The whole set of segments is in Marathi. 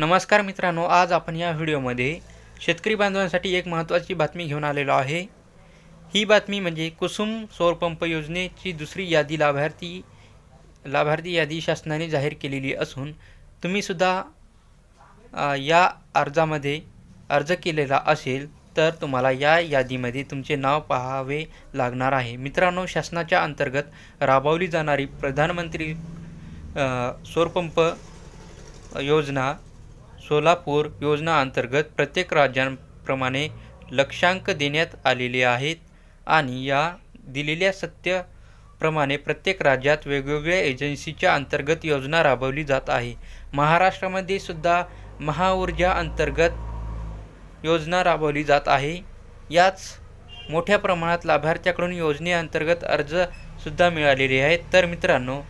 नमस्कार मित्रांनो आज आपण या व्हिडिओमध्ये शेतकरी बांधवांसाठी एक महत्त्वाची बातमी घेऊन आलेलो आहे. ही बातमी म्हणजे कुसुम सौरपंप योजनेची दुसरी यादी लाभार्थी लाभार्थी यादी शासनाने जाहीर केलेली असून तुम्हीसुद्धा या अर्जामध्ये अर्ज केलेला असेल तर तुम्हाला या यादीमध्ये तुमचे नाव पाहावे लागणार आहे. मित्रांनो शासनाच्या अंतर्गत राबवली जाणारी प्रधानमंत्री सौरपंप योजना सोलापूर योजना अंतर्गत प्रत्येक राज्यांप्रमाणे लक्षांक देण्यात आलेले आहेत आणि या दिलेल्या सत्यप्रमाणे प्रत्येक राज्यात वेगवेगळ्या एजन्सीच्या अंतर्गत योजना राबवली जात आहे. महाराष्ट्रामध्ये सुद्धा महाऊर्जा अंतर्गत योजना राबवली जात आहे. याच मोठ्या प्रमाणात लाभार्थ्याकडून योजनेअंतर्गत अर्जसुद्धा मिळालेले आहेत. तर मित्रांनो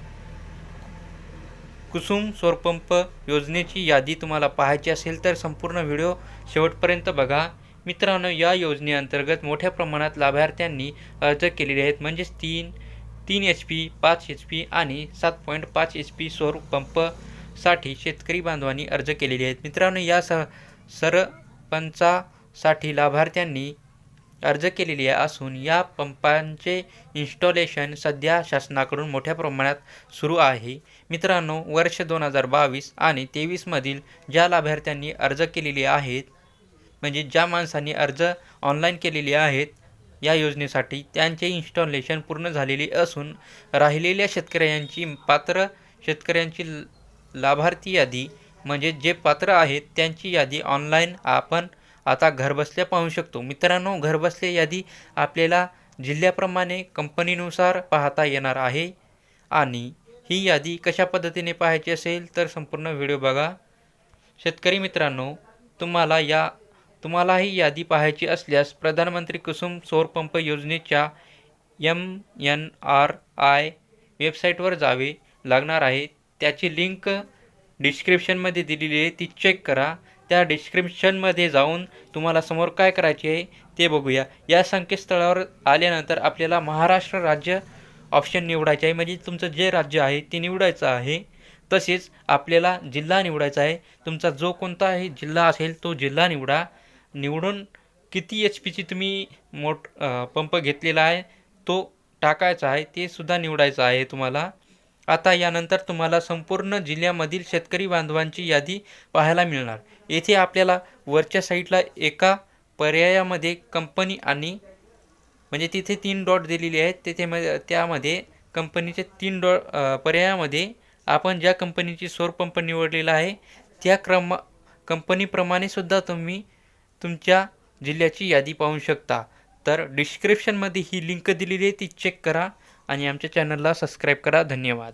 कुसुम सौरपंप योजनेची यादी तुम्हाला पाहायची असेल तर संपूर्ण व्हिडिओ शेवटपर्यंत बघा. मित्रांनो या योजनेअंतर्गत मोठ्या प्रमाणात लाभार्थ्यांनी अर्ज केलेले आहेत. म्हणजेच तीन तीन एच पी पाच एच पी आणि सात पॉईंट पाच एच पी सौर पंपसाठी शेतकरी बांधवांनी अर्ज केलेले आहेत. मित्रांनो या स सरपंचासाठी लाभार्थ्यांनी अर्ज केलेली असून या पंपांचे इन्स्टॉलेशन सध्या शासनाकडून मोठ्या प्रमाणात सुरू आहे. मित्रांनो वर्ष दोन हजार बावीस आणि तेवीसमधील ज्या लाभार्थ्यांनी अर्ज केलेले आहेत म्हणजे ज्या माणसांनी अर्ज ऑनलाईन केलेले आहेत या योजनेसाठी त्यांचे इन्स्टॉलेशन पूर्ण झालेले असून राहिलेल्या शेतकऱ्यांची पात्र शेतकऱ्यांची ल- लाभार्थी यादी म्हणजे जे पात्र आहेत त्यांची यादी ऑनलाईन आपण आता घरबसल्या पाहू शकतो. मित्रांनो घरबसल्या यादी आपल्याला जिल्ह्याप्रमाणे कंपनीनुसार पाहता येणार आहे. आणि ही यादी कशा पद्धतीने पाहायची असेल तर संपूर्ण व्हिडिओ बघा. शेतकरी मित्रांनो तुम्हाला या तुम्हाला ही यादी पाहायची असल्यास प्रधानमंत्री कुसुम सौरपंप योजनेच्या एम एन आर आय वेबसाईटवर जावे लागणार आहे. त्याची लिंक डिस्क्रिप्शनमध्ये दिलेली आहे. ती चेक करा. त्या डिस्क्रिप्शनमध्ये जाऊन तुम्हाला समोर काय करायचे आहे ते बघूया. या संकेतस्थळावर आल्यानंतर आपल्याला महाराष्ट्र राज्य ऑप्शन निवडायचे आहे. म्हणजे तुमचं जे राज्य आहे ते निवडायचं आहे. तसेच आपल्याला जिल्हा निवडायचा आहे. तुमचा जो कोणताही जिल्हा असेल तो जिल्हा निवडा. निवडून किती एच पीची तुम्ही मोठ पंप घेतलेला आहे तो टाकायचा आहे ते सुद्धा निवडायचं आहे तुम्हाला. आता यानंतर तुम्हाला संपूर्ण जिल्ह्यामधील शेतकरी बांधवांची यादी पाहायला मिळणार. येथे आपल्याला वरच्या साईडला एका पर्यायामध्ये कंपनी आणि म्हणजे तिथे तीन डॉट दिलेली आहेत. तिथे म त्यामध्ये कंपनीचे तीन डॉ पर्यायामध्ये आपण ज्या कंपनीची सौर पंप निवडलेला आहे त्या क्रम कंपनीप्रमाणे सुद्धा तुम्ही तुमच्या जिल्ह्याची यादी पाहू शकता. तर डिस्क्रिप्शनमध्ये ही लिंक दिलेली आहे ती चेक करा आणि आमच्या चॅनलला सबस्क्राईब करा. धन्यवाद.